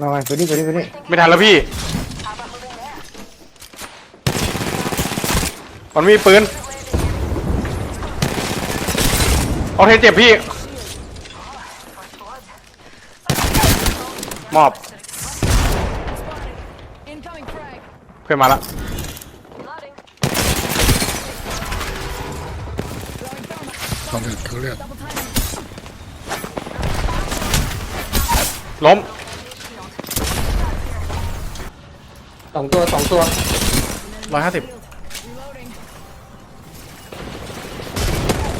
มาไปไปดิไปดิไปดิไม่ทันแล้วพี่ มันมีปืน เอาเทนเจ็บพี่ มอบ Incoming frag. เพื่อนมาละต้องเลือดเขาเลือด Double timing. ล้ม สองตัวสองตัวร้อยห้าสิบ Reloading.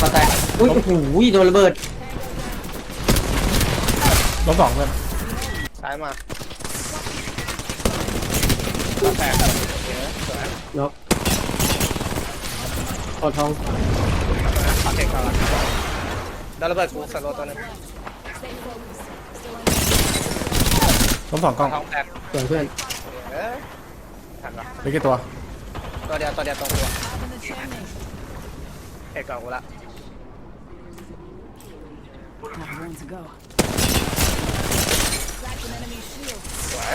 มาแตกอุ้ยโอ้โหโดนระเบิดล้มสองเพื่อนซ้ายมาเนาะคอทองปากเก่งเขาละโดนระเบิดกูสโลว์ตัวหนึงล้มสองกล้องท้องแตกส่วนเพื่อนเออทันปะ เหลือกี่ตัวตัวเดียวตัวเดียวตรงกูอะ Up in the chimney. เอกก่อนกูละ Not one to go. Cracked an enemy shield. สวย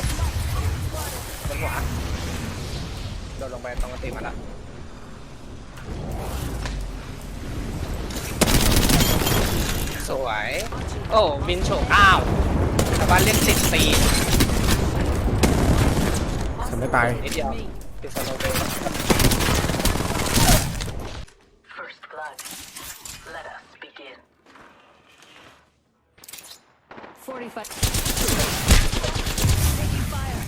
บนหัวโดนลงไปตรงกระตีมันละสวย โอ้บินโฉกอ้าวชาวบ้านเรียกติดตีนฉัน ไม่ตายนิดเดียวติดสโลว์เลย First blood. Let us begin. 45. Taking fire.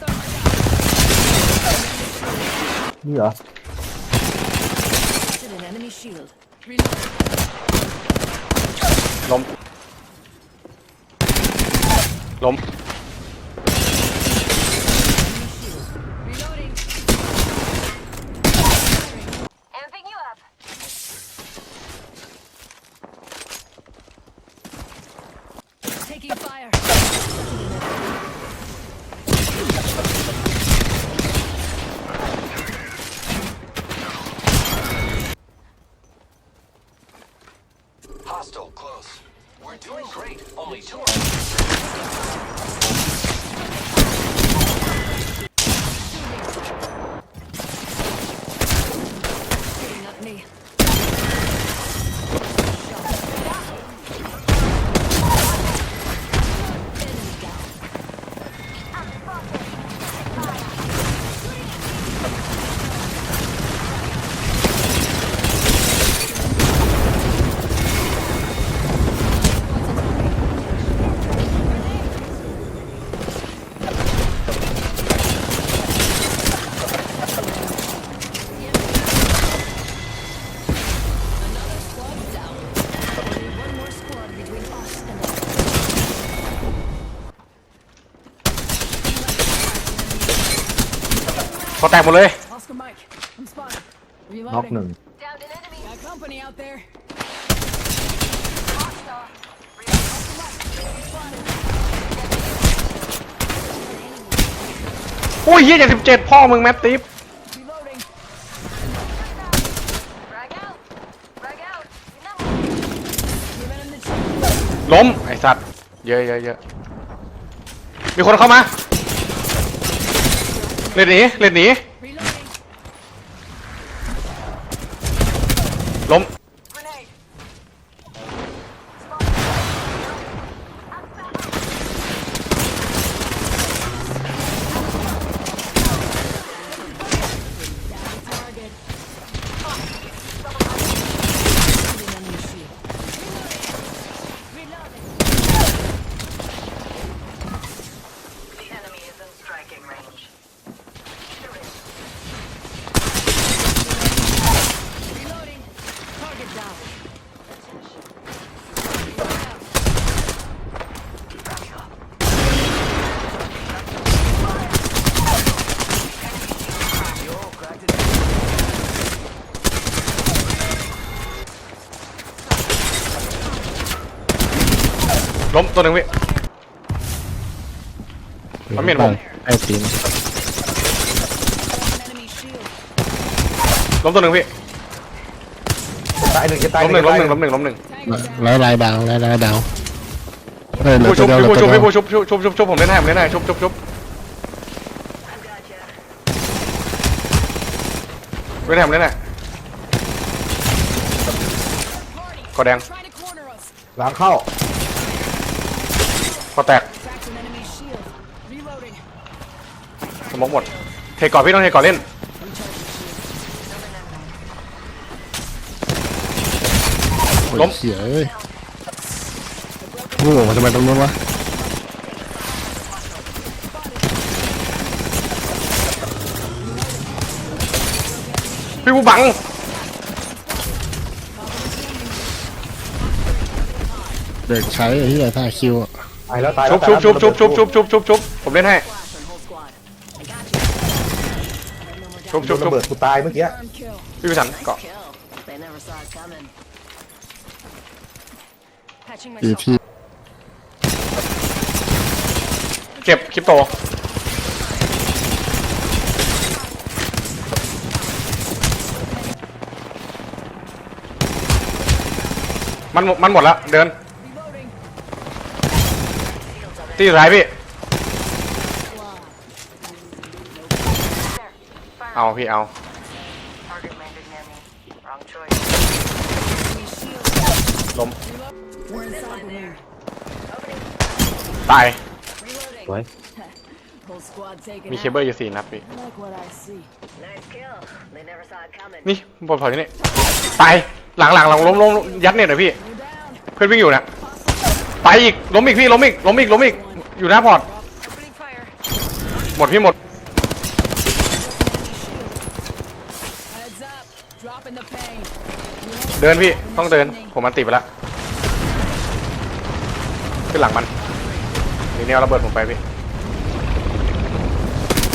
Thermite out. นี่เหรอ Busted an enemy shield. Reloading. ล้มล้ม พอแตกหมดเลย Oscar Mike. I'm spotted. น็อกหนึ่ง Reloading. Downed an enemy. Got company out there. Hostile. อุ้ยยี่เจ็ดสิบเจ็ดพ่อมึงแมตติฟ Reloading. Frag out. Frag out. Give in the chimney. ล้มไอสัตว์ เยอะเยอะเยอะมีคนเข้ามา เล่นหนีเล่นหนี Reloading. ล้ม ล้มตัวหนึ่งวิมันเหม็นผมไอ้ตีน An enemy shield. ล้มตัวหนึ่งวิตายหนึ่งจะตายล้มหนึ่งล้มหนึ่งล้มหนึ่งล้มหนึ่ง Tango down. ร้อยลายดาวร้อยลายดาวเฮ้ยเหลือผู้ตัชุวบเดียวเหลืพี่อผู้ตัชุวบเดียวพี่ผู้ชุบชุบชุบชุบชุบผมเล่นให้ผมเล่นให้ชุบชุบชุบเล่นให้ผมเล่นให้กอแดง Trying to corner us. หลังเข้า กอแตก Cracked an enemy shield. Reloading. สมองหมด เทก่อนพี่ต้องเทก่อนเล่นโอ้ยล้มเสียเอ้ยโอ้โหทำไมตรงนู้นวะพี่ผู้บัง เด็กใช้ไอ้ที่ไหนท่าคิวอะ ตายแล้วตายแล้ชุวบชุบชุบชุบชุบชุบชุบชุบชุบผมเล่นให้ ชุบชุบชุบระเบิดกูตายเมื่อกี้ Firm kill. พี่พิสันเกาะ Kill. They never saw it coming. Patching อี myself. พีเก็บคริปโต มันหมดมันหมดแล้วเดิน Reloading. ตีสุดท้ายพี่ เอาพี่เอา Target landed near me. Wrong choice. Enemy shield. ล้ม We're inside the ring. ตาย Reloading. สวย Whole squad taken มีเค out. เบิลอยู่สี่นัดพี่ I like what I see. Nice kill. They never saw it coming. นี่บนเผาที่นี่ ตาย หลังหลังหลังล้มล้มยัดเน็ตเลยพี่ We're down. เพื่อนวิ่งอยู่นะ ไปอีกล้มอีกพี่ล้มอีกล้มอีกล้มอีกอยู่หน้าพอร์ต Opening fire. หมดพี่หมด Heads up. Dropping the pain. เดินพี่ต้องเดิน ผมมันติดไปแล้วขึ้นหลังมันทีนี้เอาระเบิดผมไปพี่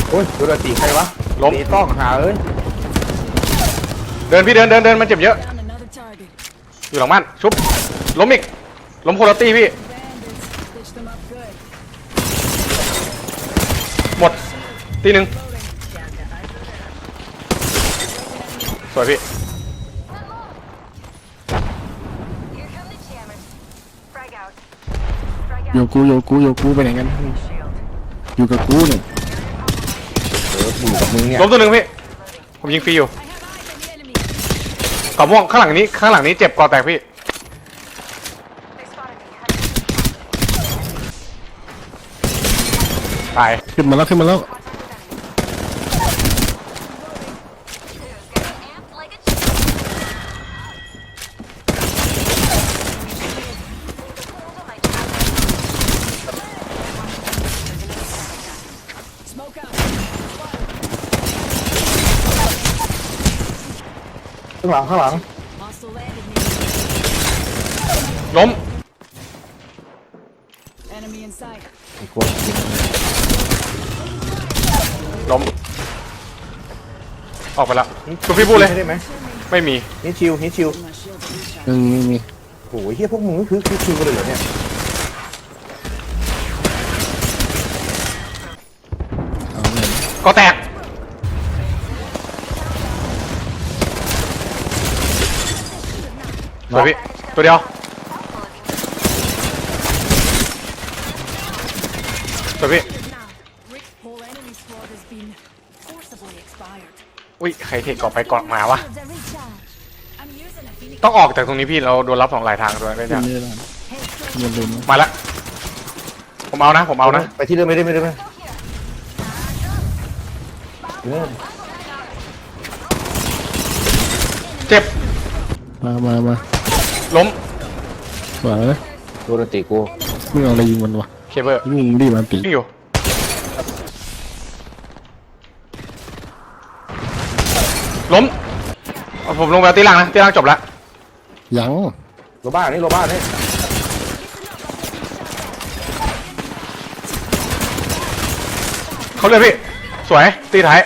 โอ้ยดูระตีใครวะล้ม ตีต้องหาเอ้ยเดินพี่เดินเดินเดินมันเจ็บเยอะ Down another target. อยู่หลังบ้านชุบล้มอีก ล้มโคโรตี้พี่ Bandits. Stitch them up good. หมด ตีหนึ่งสวยพี่ Here come the jammers. Frag out. Frag โยกูโยกูโยกูไปไหนกัน Shield. อยู่กับกูเนี่ยเอออยู่กับมึงเนี่ยล้มตัวหนึ่งพี่ ผมยิงฟรีอยู่ I have eyes on the enemy. กรอบม่วงข้างหลังนี้ ข้างหลังนี้เจ็บกอแตกพี่ They spotted me. ตายขึ้นมาแล้วขึ้นมาแล้ว Amped like a chicken. Smoke out. ข้างหลังข้างหลัง Hostile landed me. ล้ม Enemy in sight. ไอ้คน ล้ม ออกไปแล้วคุณพี่พูดเลย ได้ไหมไม่มี นี่ชิวนี่ชิว My shields are recharged. อืมมีมีโอ้ยเฮียพวกมึงนี่คือคือชิวกันเลยเหรอเนี่ยเอาเลยก็แตก สวยพี่ ตัวเดียว สวยพี่ อุ้ยใครเทกออกไปเกาะมาวะ Shields are recharged. I'm using a phoenix. ต้องออกจากตรงนี้พี่เราโดนรับสองหลายทางด้วยขึ้เนี่ยนนี่แล้วอย่าลืมนะมาละผมเอานะ ผมเอานะไปที่เดิมไม่ได้ไม่ได้ไม่ได้เออเจ็บมามามาล้มสวยเลยดูระตีกูมึงเอาอะไรยิงมันวะเคเบิลยิงดีมันตีวิ่งอยู่ ล้มเอาผมลงไปเอาตีล่างนะตีล่างจบละยังโรบ้านี่โรบ้านี่เขาเลยพี่ สวย ตีท้าย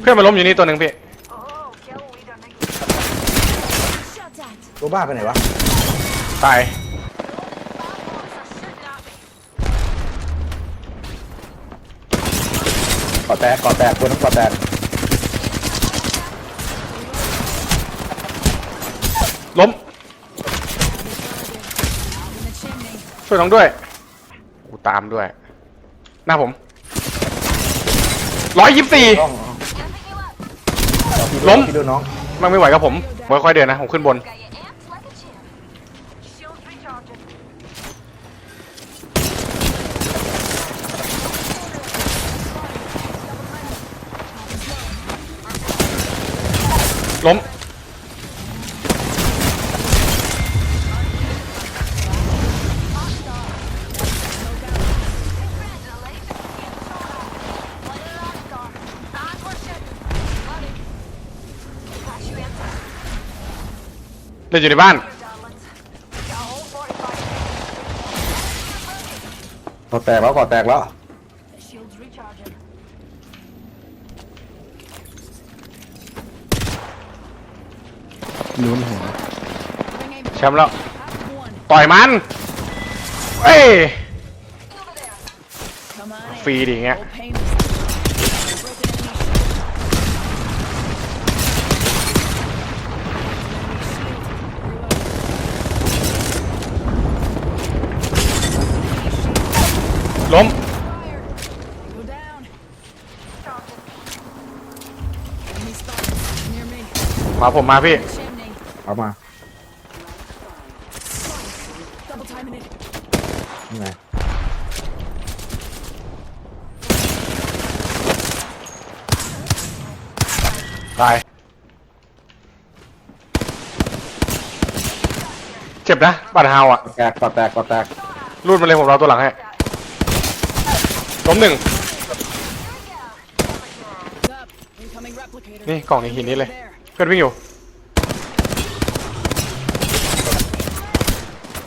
เพื่อนมาล้มอยู่นี่ตัวหนึ่งพี่ Oh, kill. We don't think Shot at. โรบ้าไปไหนวะ ตาย ก่อแตกก่อแตกตัวนั้นก่อแตกล้ม In the chimney. ช่วยน้องด้วย กูตามด้วย หน้าผมร้อยยี่สิบสี่ ต้อง Jumping you up. ล้ม พี่ดูน้องมันไม่ไหวกับผมค่อยๆเดินนะ ผมขึ้นบน Got you amped like a champ. Shields recharging. ล้มเล่นอยู่ในบ้าน ก่อแตกแล้วก่อแตกแล้ว Shields recharging. รู้มันหายแชมป์แล้ว ต่อยมัน เอ้ยฟรีดิเงี้ยล้มมาผมมาพี่ เอามา Double timing it. นี่ไงตาย เจ็บนะบาดฮาวอะแตกก่อแตกก่อแตกรูดมาเลยผมเราตัวหลังให้ล้มหนึ่ง Up. Incoming replicator. นี่กล่องในหินนี้เลย There. เพื่อนวิ่งอยู่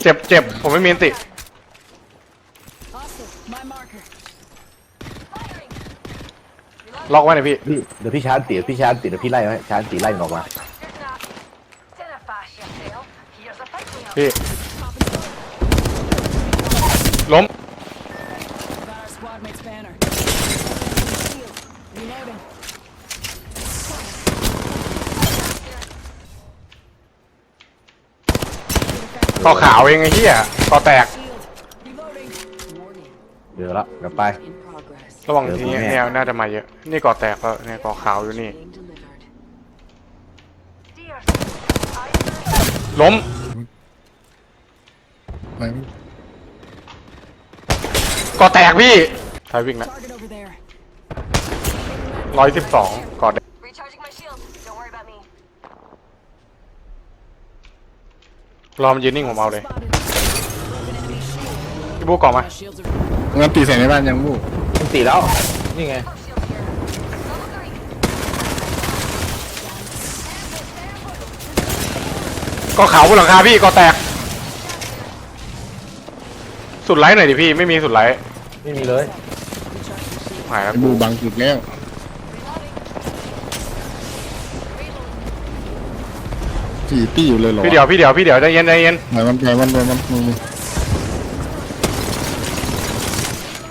จ็บเจ็บผมไม่มีอันติ Hostile. My marker. ล็อกไว้หน่อยพี่ พี่เดี๋ยวพี่ชาร์จตีพี่ชาร์จตีเดี๋ยวพี่ไล่ไว้ชาร์จตีไล่มันออกมา Dinner fast, you fail. Here's a pick me up. พี่ล้ม Got our squad mate's banner. Shield. Reloading. ก็ขาวเองไอ้เหี้ยก็แตก Shield. Reloading. Warning. เดี๋ยวละเดี๋ยวไป In progress. ระวังเดี๋ยวทีผมเนี้ยแน่เนี่ยน่าจะมาเยอะ นี่ก่อแตกแล้วเนี่ยก่อขาวอยู่นี่ Being delivered. Dear. I ล้มไปก่อแตกพี่ใครวิ่งนะ Target over there. ร้อยสิบสองก่อแตก recharging my shield. Don't worry about me. รอมันยืนนิ่งผมเอาเลย Spotted. Broken enemy shield. พี่บูก่อมา My shields are งั้นตีใส่ในบ้านยังบู้มันตีแล้ว นี่ไง Shield here. Level three. ก่อขาวบนหลังคาพี่ก่อแตก สุดไลท์หน่อยดิพี่ ไม่มีสุดไลท์ไม่มีเลย หายแล้วบูบังจุดแล้ว สี่ตีอยู่เลยเหรอพี่เดี๋ยวพี่เดี๋ยวพี่เดี๋ยวใจเย็นใจเย็นไหนมันไหนมันไหนมันมึง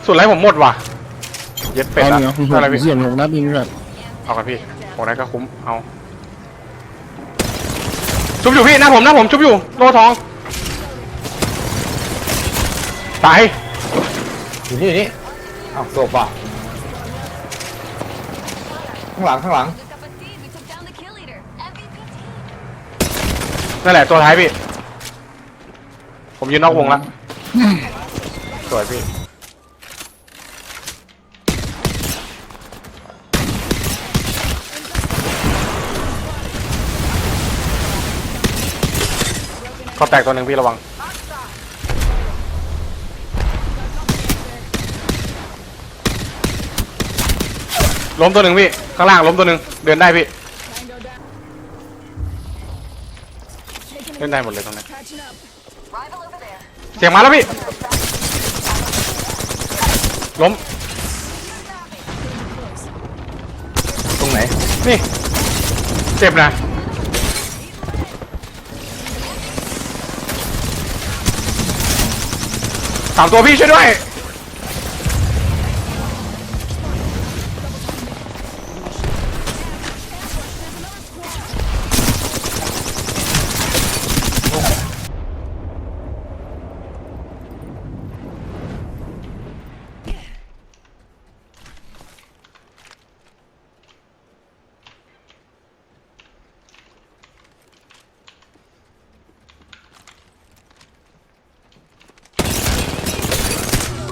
สุดไลท์ผมหมดว่ะ เย็ดเป็ดเอาอะเนาะอะไรพี่เสียงหกนัดยิงแบบเอากันพี่โอ้นั้นก็คุ้มเอาชุบอยู่พี่หน้าผมหน้าผมชุบอยู่โลทองตายอยู่นี่อยู่นี่อ้าวโซฟอะข้างหลังข้างหลัง นั่นแหละตัวท้ายพี่ ผมยืนนอกวงละสวยพี่ ก็แตกตัวหนึ่งพี่ระวัง ล้มตัวหนึ่งพี่ ข้างล่างล้มตัวหนึ่งเดินได้พี่ เล่นได้หมดเลยตรงนี้ Catching up. Rival over there. เสียงมาแล้วพี่ ล้ม ตรงไหน นี่ เจ็บนะสามตัวพี่ช่วยด้วย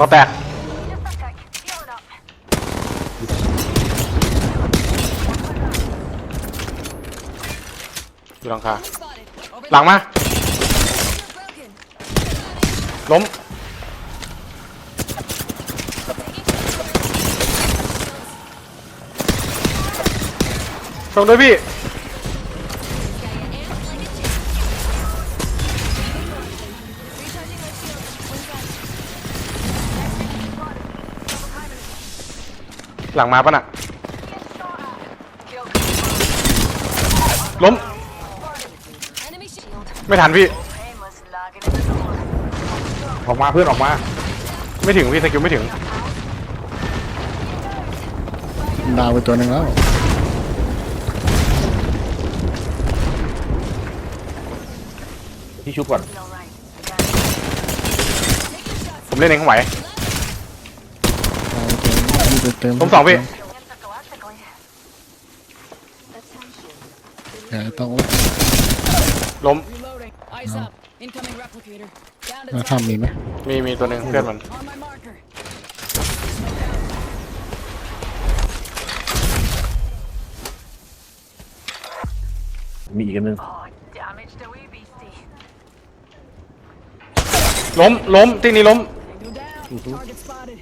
ก็แตกอยู่หลังคาหลังมา ล้ม ชงด้วยพี่ หลังมาปะน่ะ Kill ล้ม Enemy shield. ไม่ทันพี่ painless logging in the door. ออกมาเพื่อนออกมา ไม่ถึงพี่สกิลไม่ถึง ดาวไปตัวหนึ่งแล้ว พี่ชุบก่อน All right. ผมเล่นเองเขาไหว ดาวไปตัวหนึ่งเติมผมสองพี่ Intergalactically. อย่าต้องล้ม Reloading. Eyes up. Incoming replicator. Down to มา ten. ทำมีไหมมีมีตัวหนึ่งเพื่อนมัน On my marker. มีอีกอันหนึง Oh, damage to wee beastie. ล้มล้มตีนี้ล้ม Go down. Target spotted.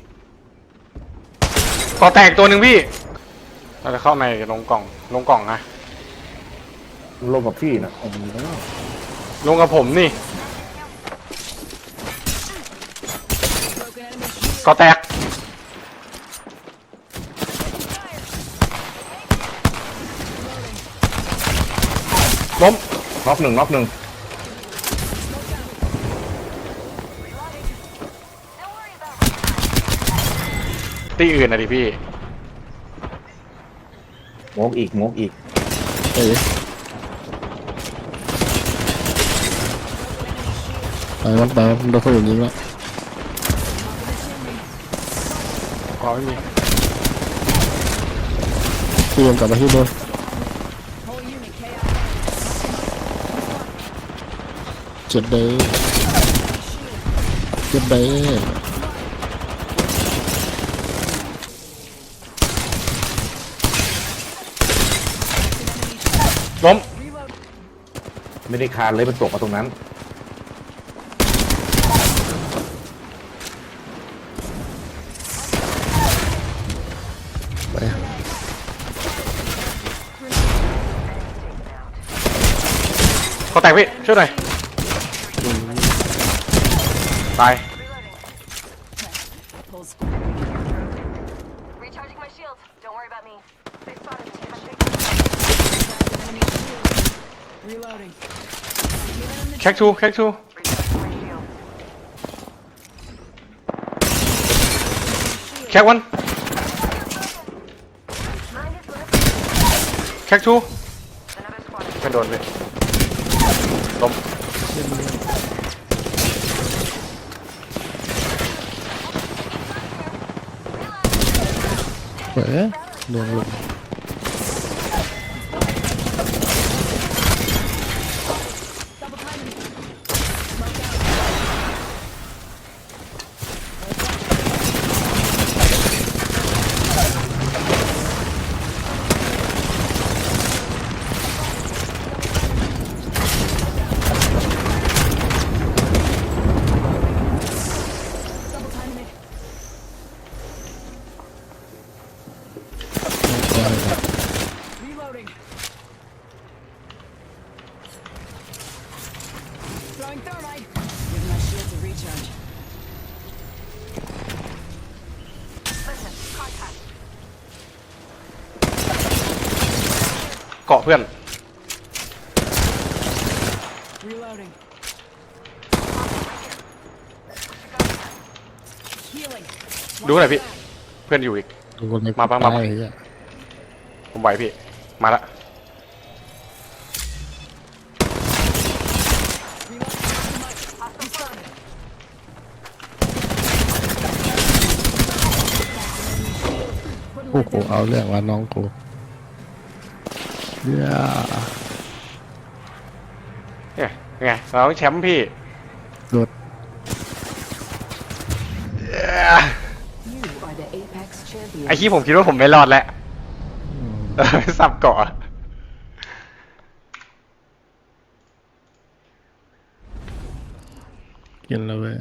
ก่อแตกตัวหนึ่งพี่ เราจะเข้าในลงกล่องลงกล่องนะลงกับพี่นะลงกับผมนี่ Broken enemy shield. ก่อแตก ล้ม น็อกหนึ่งน็อกหนึ่ง ตีอื่นนะดิพี่ โมกอีกโมกอีก เอ๊ะไปมันไปมันโดนคนอื่นยิงแล้วขอไม่มีที่เดินกลับมาที่เดิม Whole unit KI. เจ็บเด้เจ็บเด้ ล้มไม่ได้คานเลยมันตกมาตรงนั้น ไปก่อแตกพี่ช่วยหน่อยตาย Full squad. Recharging my shield. Don't worry about me. They spotted me. I'm taking Enemy shield. Reloading. แคคทูแคคทู recharging my shield. แคควั กาะเพื่อน Reloading. Healing. ดูหน่อยพี่ เพื่อนอยู่อีก ดูคนในมาปะมาปะตยเหี้ยผมไหวพี่ มาละ โอ้โหเอาเรื่องว่าน้องกู เหี้ยเนี่ยไงเราต้องแชมป์พี่หลุดเย้ไอ้ที่ผมคิดว่าผมไม่รอดแล้วอืมเออสับเกาะกินแล้วเว้ย